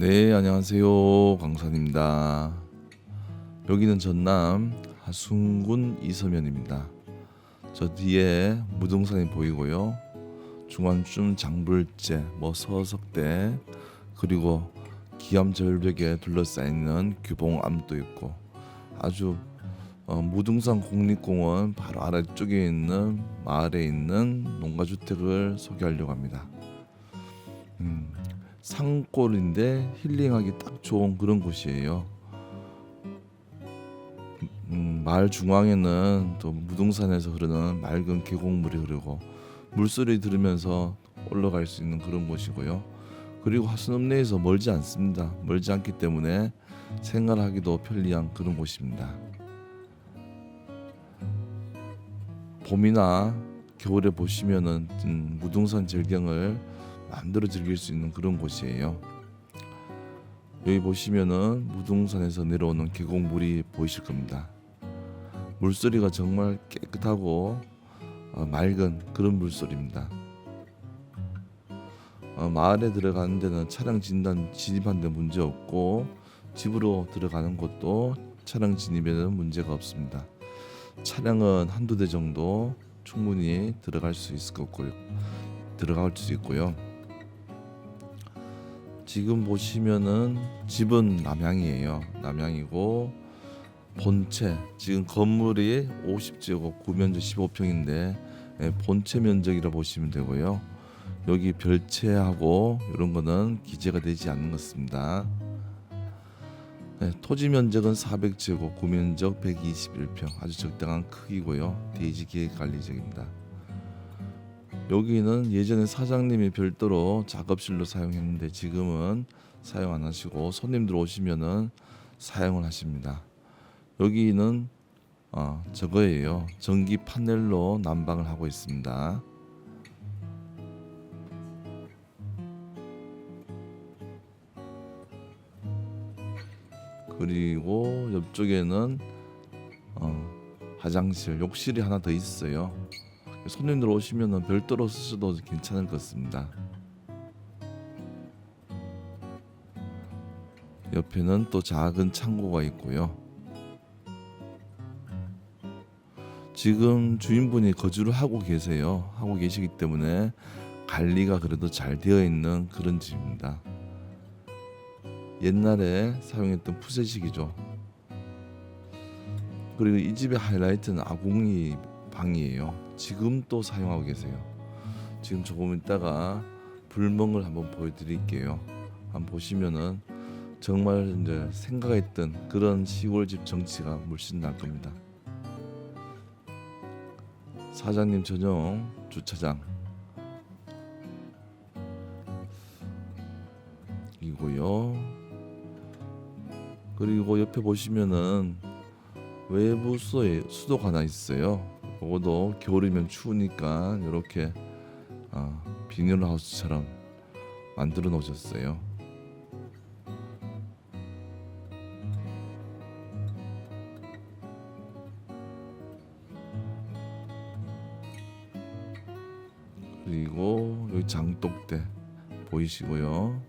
네, 안녕하세요. 강산입니다. 여기는 전남 하순군 이서면입니다. 저 뒤에 무등산이 보이고요. 중앙쯤 장불재, 뭐 서석대, 그리고 기암 절벽에 둘러싸이는 규봉암도 있고 아주 어, 무등산 국립공원 바로 아래쪽에 있는 마을에 있는 농가주택을 소개하려고 합니다. 음, 산골인데 힐링하기 딱 좋은 그런 곳이에요. 음, 마을 중앙에는 또 무등산에서 흐르는 맑은 계곡물이 흐르고 물소리 들으면서 올라갈 수 있는 그런 곳이고요. 그리고 하수읍내에서 멀지 않습니다. 멀지 않기 때문에 생활하기도 편리한 그런 곳입니다. 봄이나 겨울에 보시면은 음, 무등산 절경을 마음대로 즐길 수 있는 그런 곳이에요. 여기 보시면은 무등산에서 내려오는 계곡물이 보이실 겁니다. 물소리가 정말 깨끗하고 어, 맑은 그런 물소리입니다. 어, 마을에 들어가는 데는 차량 진단 진입하는 데 문제 없고 집으로 들어가는 곳도 차량 진입에는 문제가 없습니다. 차량은 한두 대 정도 충분히 들어갈 수 있을 것 같고요. 들어갈 수 있고요. 지금 보시면은 집은 남향이에요. 남향이고 본체 지금 건물이 50제곱 구면적 15평인데 예, 본체 면적이라 보시면 되고요. 여기 별채하고 이런 거는 기재가 되지 않는 것입니다. 네, 토지 면적은 400제곱, 구면적 121평, 아주 적당한 크기고요. 대지 계획 관리적입니다. 여기는 예전에 사장님이 별도로 작업실로 사용했는데 지금은 사용 안 하시고 손님들 오시면은 사용을 하십니다. 여기는 어, 저거예요. 전기 파넬로 난방을 하고 있습니다. 그리고 옆쪽에는 어, 화장실, 욕실이 하나 더 있어요. 손님들 오시면은 별도로 쓰셔도 괜찮을 것 같습니다. 옆에는 또 작은 창고가 있고요. 지금 주인분이 거주를 하고 계세요. 하고 계시기 때문에 관리가 그래도 잘 되어 있는 그런 집입니다. 옛날에 사용했던 푸세식이죠. 그리고 이 집의 하이라이트는 아궁이 방이에요. 지금 또 사용하고 계세요. 지금 조금 있다가 불멍을 한번 보여드릴게요. 한번 보시면은 정말 이제 생각했던 그런 시골집 정치가 물씬 날 겁니다. 사장님 전용 주차장 이고요. 그리고 옆에 보시면은 외부 수도에 수도가 하나 있어요. 그것도 겨울이면 추우니까 이렇게 어, 비닐하우스처럼 만들어 놓으셨어요. 그리고 여기 장독대 보이시고요.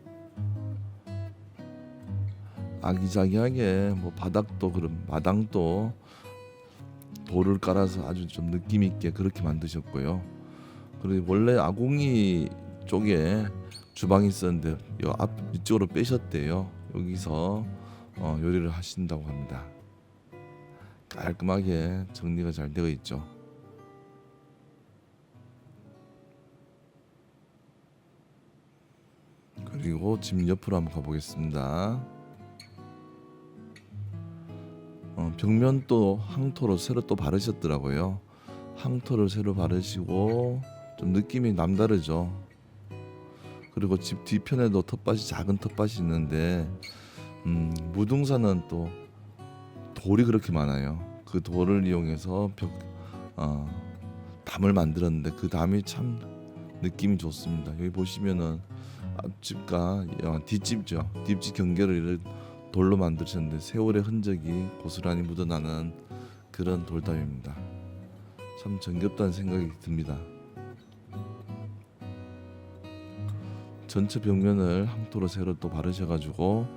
아기자기하게 뭐 바닥도 그런 마당도 돌을 깔아서 아주 좀 느낌 있게 그렇게 만드셨고요. 그리고 원래 아궁이 쪽에 주방이 있었는데 요앞 이쪽으로 빼셨대요. 여기서 어, 요리를 하신다고 합니다. 깔끔하게 정리가 잘 되어 있죠. 그리고 집 옆으로 한번 가보겠습니다. 어, 벽면도 항토로 새로 또 바르셨더라고요. 항토를 새로 바르시고 좀 느낌이 남다르죠. 그리고 집 뒤편에도 텃밭이 작은 텃밭이 있는데 음, 무등산은 또 돌이 그렇게 많아요. 그 돌을 이용해서 벽 어, 담을 만들었는데 그 담이 참 느낌이 좋습니다. 여기 보시면은 앞집과 어, 뒷집죠. 뒷집 경계를 돌로 만드셨는데 세월의 흔적이 고스란히 묻어나는 그런 돌담입니다. 참 정겹다는 생각이 듭니다. 전체 벽면을 항토로 새로 또 바르셔가지고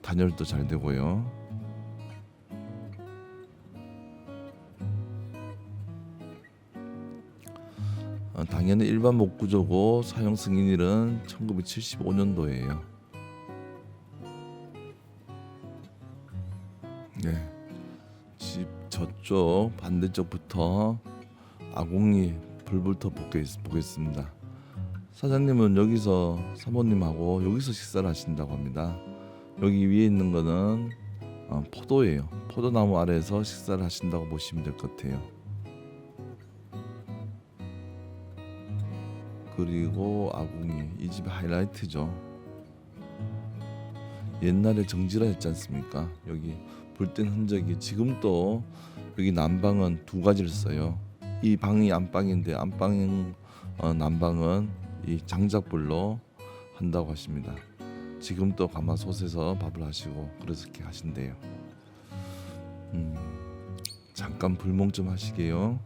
단열도 잘 되고요. 어, 당연히 일반 목구조고 사용 승인일은 1975년도예요. 네, 집 저쪽 반대쪽부터 아궁이 불부터 보겠- 보겠습니다. 사장님은 여기서 사모님하고 여기서 식사를 하신다고 합니다. 여기 위에 있는 거는 어, 포도예요. 포도나무 아래에서 식사를 하신다고 보시면 될 것 같아요. 그리고 아궁이 이 집의 하이라이트죠. 옛날에 정지라 했지 않습니까? 여기 불땐 흔적이 지금도 여기 난방은 두 가지를 써요. 이 방이 안방인데 안방 어, 난방은 이 장작불로 한다고 하십니다. 지금 또 가마솥에서 밥을 하시고 그렇게 하신대요. 음, 잠깐 불멍 좀 하시게요.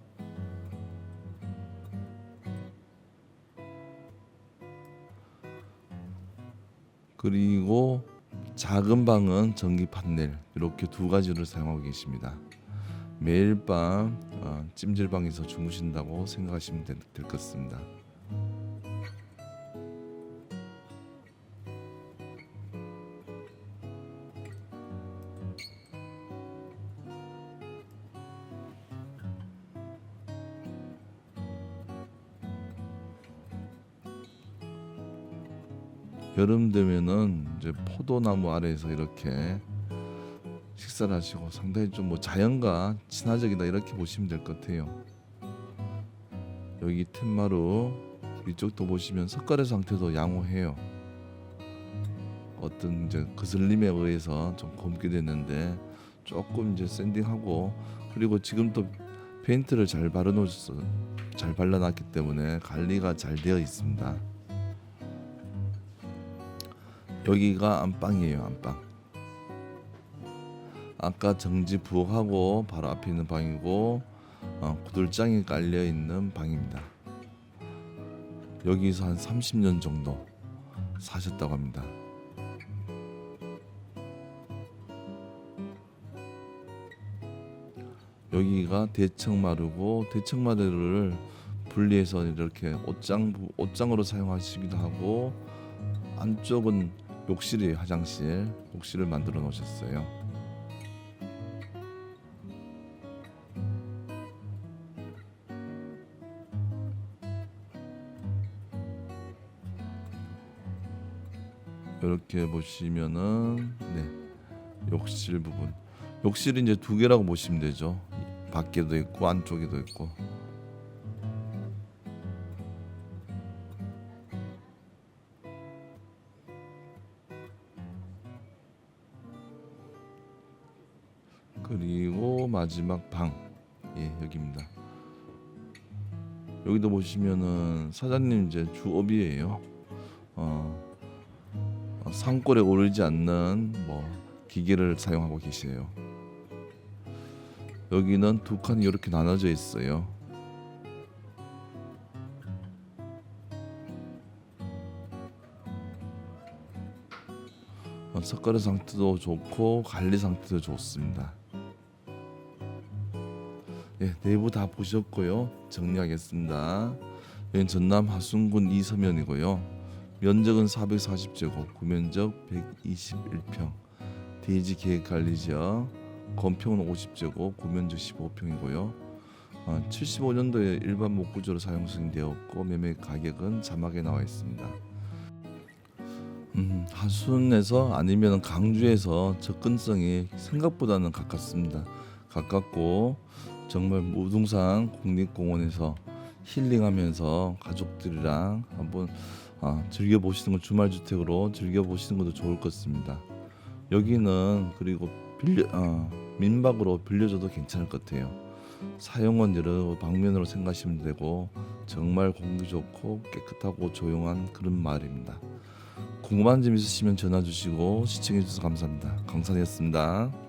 그리고 작은 방은 전기 판넬 이렇게 두 가지를 사용하고 계십니다. 매일 밤 어, 찜질방에서 주무신다고 생각하시면 될 것 같습니다. 여름 되면은 이제 포도나무 아래에서 이렇게 식사를 하시고 상당히 좀 뭐 자연과 친화적이다 이렇게 보시면 될 것 같아요. 여기 텐마루 이쪽도 보시면 석가래 상태도 양호해요. 어떤 이제 거슬림에 의해서 좀 검게 됐는데 조금 이제 샌딩하고 그리고 지금 또 페인트를 잘 바르놓으셔서 잘 발라놨기 때문에 관리가 잘 되어 있습니다. 여기가 안방이에요 안방. 아까 정지 부엌하고 바로 앞에 있는 방이고 어, 구들장이 깔려 있는 방입니다. 여기서 한 30년 정도 사셨다고 합니다. 여기가 대청마루고 대청마루를 분리해서 이렇게 옷장 옷장으로 사용하시기도 하고 안쪽은 욕실이에요 화장실 욕실을 만들어 놓으셨어요. 이렇게 보시면은 네 욕실 부분. 욕실이 이제 두 개라고 보시면 되죠. 밖에도 있고 안쪽에도 있고 그리고 마지막 방, 예 여기입니다. 여기도 보시면은 사장님 이제 주업이에요. 어, 어, 산골에 오르지 않는 뭐 기계를 사용하고 계세요. 여기는 두 칸이 이렇게 나눠져 있어요. 어, 석가래 상태도 좋고 관리 상태도 좋습니다. 예, 내부 다 보셨고요. 정리하겠습니다. 여기 전남 하순군 이서면이고요. 면적은 440제곱, 구면적 121평. 대지 계획 관리지역, 건평은 50제곱, 구면적 15평이고요. 어, 75년도에 일반 목구조로 사용 승인되었고 매매 가격은 자막에 나와 있습니다. 음, 하순에서 아니면 강주에서 접근성이 생각보다는 가깝습니다. 가깝고 정말 무등산 국립공원에서 힐링하면서 가족들이랑 한번 아, 즐겨 보시는 거 주말 주택으로 즐겨 보시는 것도 좋을 것 같습니다. 여기는 그리고 빌려 어, 민박으로 빌려줘도 괜찮을 것 같아요. 사용은 여러 방면으로 생각하시면 되고 정말 공기 좋고 깨끗하고 조용한 그런 마을입니다. 궁금한 점 있으시면 전화 주시고 시청해 주셔서 감사합니다. 강산이었습니다.